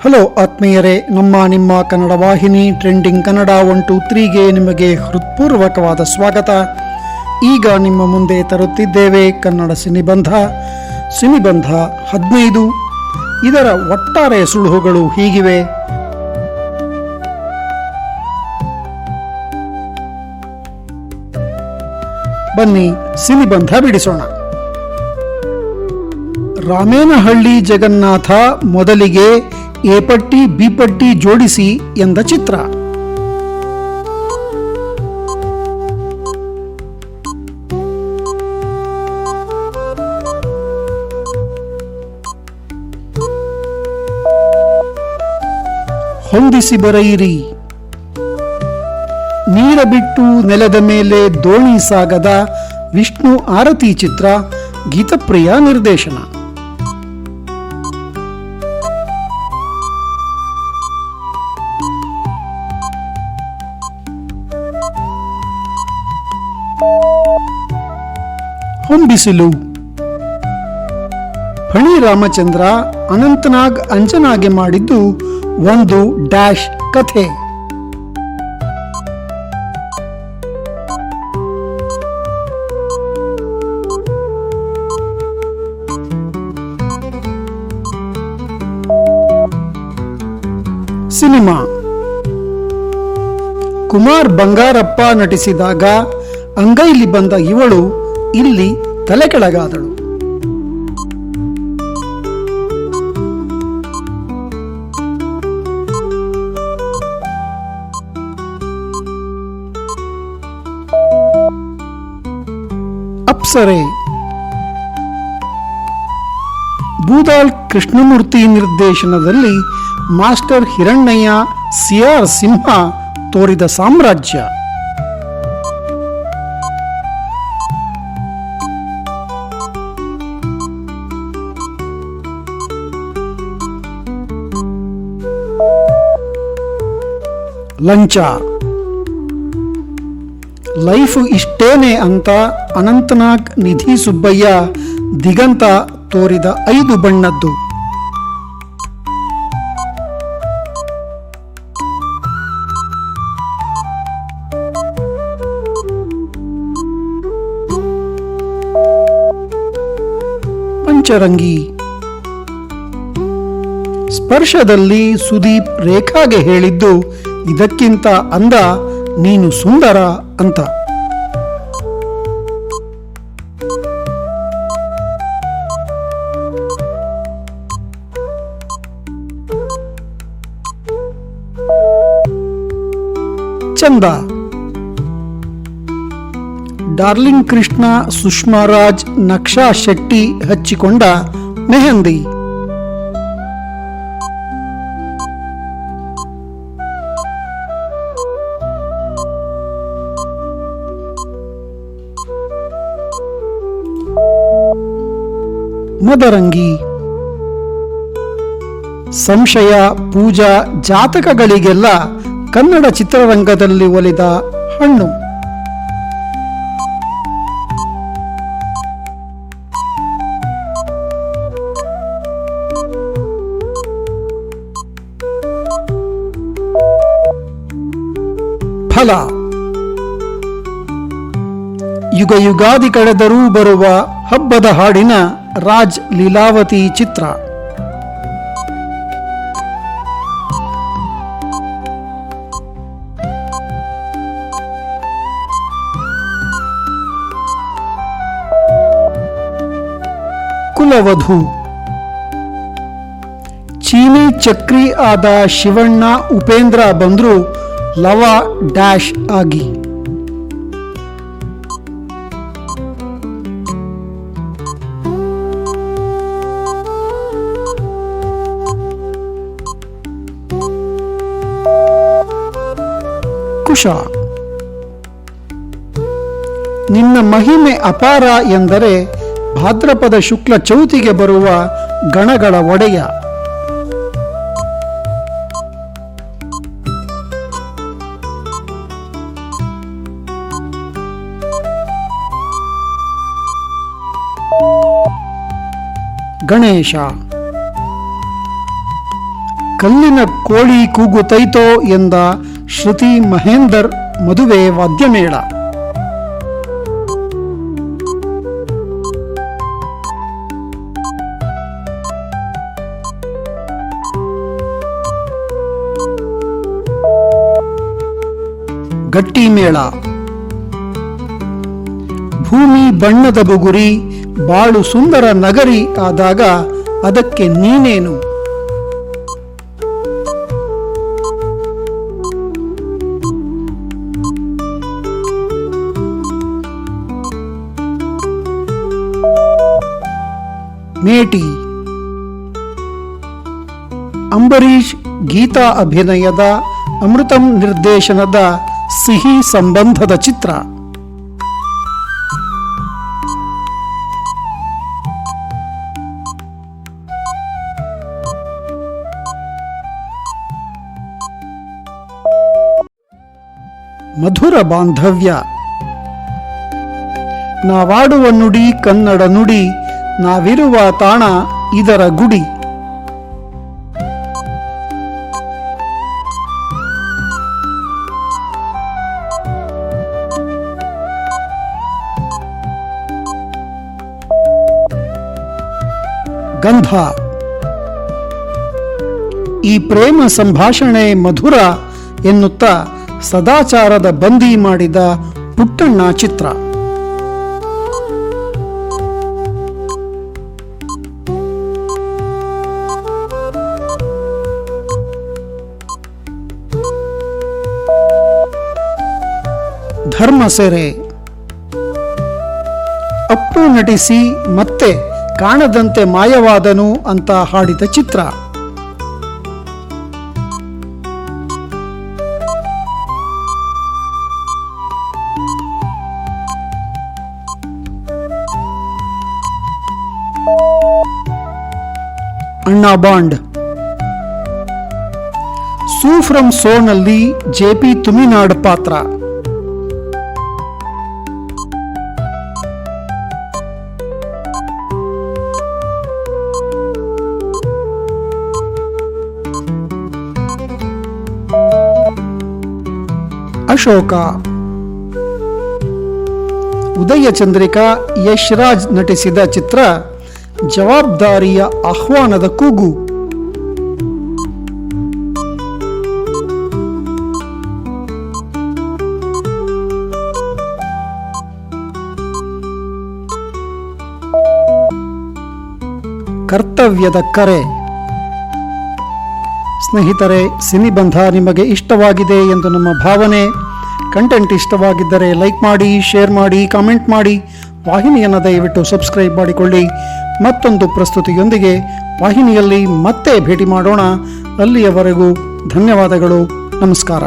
Hello ಆತ್ಮೀಯರೇ, ನಮ್ಮ ನಿಮ್ಮ ಕನ್ನಡ ವಾಹಿನಿ ಟ್ರೆಂಡಿಂಗ್ ಕನ್ನಡ ಒನ್ ಟು ತ್ರೀಗೆ ನಿಮಗೆ ಹೃತ್ಪೂರ್ವಕವಾದ ಸ್ವಾಗತ. ಈಗ ನಿಮ್ಮ ಮುಂದೆ ತರುತ್ತಿದ್ದೇವೆ ಕನ್ನಡ ಸಿನಿಬಂಧ. ಸಿನಿಬಂಧ ಹದಿನೈದು. ಇದರ ಒಟ್ಟಾರೆ ಸುಳುಹುಗಳು ಹೀಗಿವೆ. ಬನ್ನಿ, ಸಿನಿಬಂಧ ಬಿಡಿಸೋಣ. ರಾಮೇನಹಳ್ಳಿ ಜಗನ್ನಾಥ ಮೊದಲಿಗೆ ಎ ಪಟ್ಟಿ, ಬಿ ಪಟ್ಟಿ ಜೋಡಿಸಿ ಎಂದ ಚಿತ್ರ. ಹೊಂದಿಸಿ ಬರೆಯಿರಿ. ನೀರ ಬಿಟ್ಟು ನೆಲದ ಮೇಲೆ ದೋಣಿ ಸಾಗದ ವಿಷ್ಣು ಆರತಿ ಚಿತ್ರ, ಗೀತಪ್ರಿಯ ನಿರ್ದೇಶನ. ಹೊಂಬಿಸಿಲು ಫಣಿ ರಾಮಚಂದ್ರ ಅನಂತನಾಗ್ ಅಂಜನಾಗೆ ಮಾಡಿದ್ದು ಒಂದು ಡ್ಯಾಶ್ ಕಥೆ. ಸಿನಿಮಾ. ಕುಮಾರ್ ಬಂಗಾರಪ್ಪ ನಟಿಸಿದಾಗ ಅಂಗೈಲಿ ಬಂದ ಇವಳು ಇಲ್ಲಿ ತಲೆ ಕೆಳಗಾದಳು ಅಪ್ಸರೆ ಭೂದಾಲ್ ಕೃಷ್ಣಮೂರ್ತಿ ನಿರ್ದೇಶನದಲ್ಲಿ ಮಾಸ್ಟರ್ ಹಿರಣ್ಣಯ್ಯ ಸಿಆರ್ ಸಿಂಹ ತೋರಿದ ಸಾಮ್ರಾಜ್ಯ. ಲಂಚ. ಲೈಫ್ ಇಷ್ಟೇನೆ ಅಂತ ಅನಂತನಾಗ್ ನಿಧಿ ಸುಬ್ಬಯ್ಯ ದಿಗಂತ ತೋರಿದ ಐದು ಬಣ್ಣದ್ದು. ಪಂಚರಂಗಿ. ಸ್ಪರ್ಶದಲ್ಲಿ ಸುದೀಪ್ ರೇಖಾಗೆ ಹೇಳಿದ್ದು ಇದಕ್ಕಿಂತ ಅಂದ ನೀನು ಸುಂದರ ಅಂತ. ಚಂದ. ಡಾರ್ಲಿಂಗ್ ಕೃಷ್ಣ ಸುಷ್ಮಾರಾಜ್ ನಕ್ಷಾ ಶೆಟ್ಟಿ ಹಚ್ಚಿಕೊಂಡ ಮೆಹಂದಿ. ಮದರಂಗಿ ಸಂಶಯ, ಪೂಜಾ ಜಾತಕಗಳಿಗೆಲ್ಲ ಕನ್ನಡ ಚಿತ್ರರಂಗದಲ್ಲಿ ಒಲಿದ ಹಣ್ಣು. ಫಲ. ಯುಗ ಯುಗಾದಿ ಕಳೆದರೂ ಬರುವ ಹಬ್ಬದ ಹಾಡಿನ ರಾಜ್ ಲೀಲಾವತಿ ಚಿತ್ರ ಕುಲವಧು ಚೀನಿ ಚಕ್ರಿ ಆದ ಶಿವಣ್ಣ ಉಪೇಂದ್ರ ಬಂದ್ರು ಲವ ಡ್ಯಾಶ್ ಆಗಿ ಕುಶ ನಿನ್ನ ಮಹಿಮೆ ಅಪಾರ ಎಂದರೆ ಭಾದ್ರಪದ ಶುಕ್ಲ ಚೌತಿಗೆ ಬರುವ ಗಣಗಳ ಒಡೆಯ. ಗಣೇಶ, ಕಲ್ಲಿನ ಕೋಳಿ ಕೂಗುತ್ತೈತೋ ಎಂದ ಶ್ರುತಿ ಮಹೇಂದರ್ ಮದುವೆ ವಾದ್ಯಮೇಳ. ಗಟ್ಟಿ ಮೇಳ ಭೂಮಿ ಬಣ್ಣದ ಬುಗುರಿ, ಬಾಳು ಸುಂದರ ನಗರಿ ಆದಾಗ ಅದಕ್ಕೆ ನೀನೇನು? ಮೇಟಿ. ಅಂಬರೀಷ್ ಗೀತಾ ಅಭಿನಯದ ಅಮೃತಂ ನಿರ್ದೇಶನದ ಸಿಹಿ ಸಂಬಂಧದ ಚಿತ್ರ. ಮಧುರ ಬಾಂಧವ್ಯ. ನಾವಾಡುವ ನುಡಿ ಕನ್ನಡ ನುಡಿ ನಾವಿರುವ ತಾಣ ಇದರ ಗುಡಿ. ಗಂಧ. ಈ ಪ್ರೇಮ ಸಂಭಾಷಣೆ ಮಧುರ ಎನ್ನುತ್ತಾ ಸದಾಚಾರದ ಬಂದಿ ಮಾಡಿದ ಪುಟ್ಟಣ್ಣ ಚಿತ್ರ. ಧರ್ಮ ಸೇರೆ. ಅಪ್ಪು ನಟಿಸಿ ಮತ್ತೆ ಕಾಣದಂತೆ ಮಾಯವಾದನು ಅಂತ ಹಾಡಿದ ಚಿತ್ರ. ಅಣ್ಣಾ ಬಾಂಡ್. ಸೂ ಫ್ರಮ್ ಸೋನಲ್ಲಿ ಜೆ ಪಿ ತುಮಿನಾಡ್ ಪಾತ್ರ. ಅಶೋಕ. ಉದಯ ಚಂದ್ರಿಕಾ ಯಶ್ ರಾಜ್ ನಟಿಸಿದ ಚಿತ್ರ ಜವಾಬ್ದಾರಿಯ ಆಹ್ವಾನದ ಕೂಗು. ಕರ್ತವ್ಯದ ಕರೆ. ಸ್ನೇಹಿತರೆ, ಸಿನಿಬಂಧ ನಿಮಗೆ ಇಷ್ಟವಾಗಿದೆ ಎಂದು ನಮ್ಮ ಭಾವನೆ. ಕಂಟೆಂಟ್ ಇಷ್ಟವಾಗಿದ್ದರೆ ಲೈಕ್ ಮಾಡಿ ಶೇರ್ ಮಾಡಿ ಕಾಮೆಂಟ್ ಮಾಡಿ. ವಾಹಿನಿಯನ್ನು ದಯವಿಟ್ಟು ಸಬ್ಸ್ಕ್ರೈಬ್ ಮಾಡಿಕೊಳ್ಳಿ. ಮತ್ತೊಂದು ಪ್ರಸ್ತುತಿಯೊಂದಿಗೆ ವಾಹಿನಿಯಲ್ಲಿ ಮತ್ತೆ ಭೇಟಿ ಮಾಡೋಣ. ಅಲ್ಲಿಯವರೆಗೂ ಧನ್ಯವಾದಗಳು. ನಮಸ್ಕಾರ.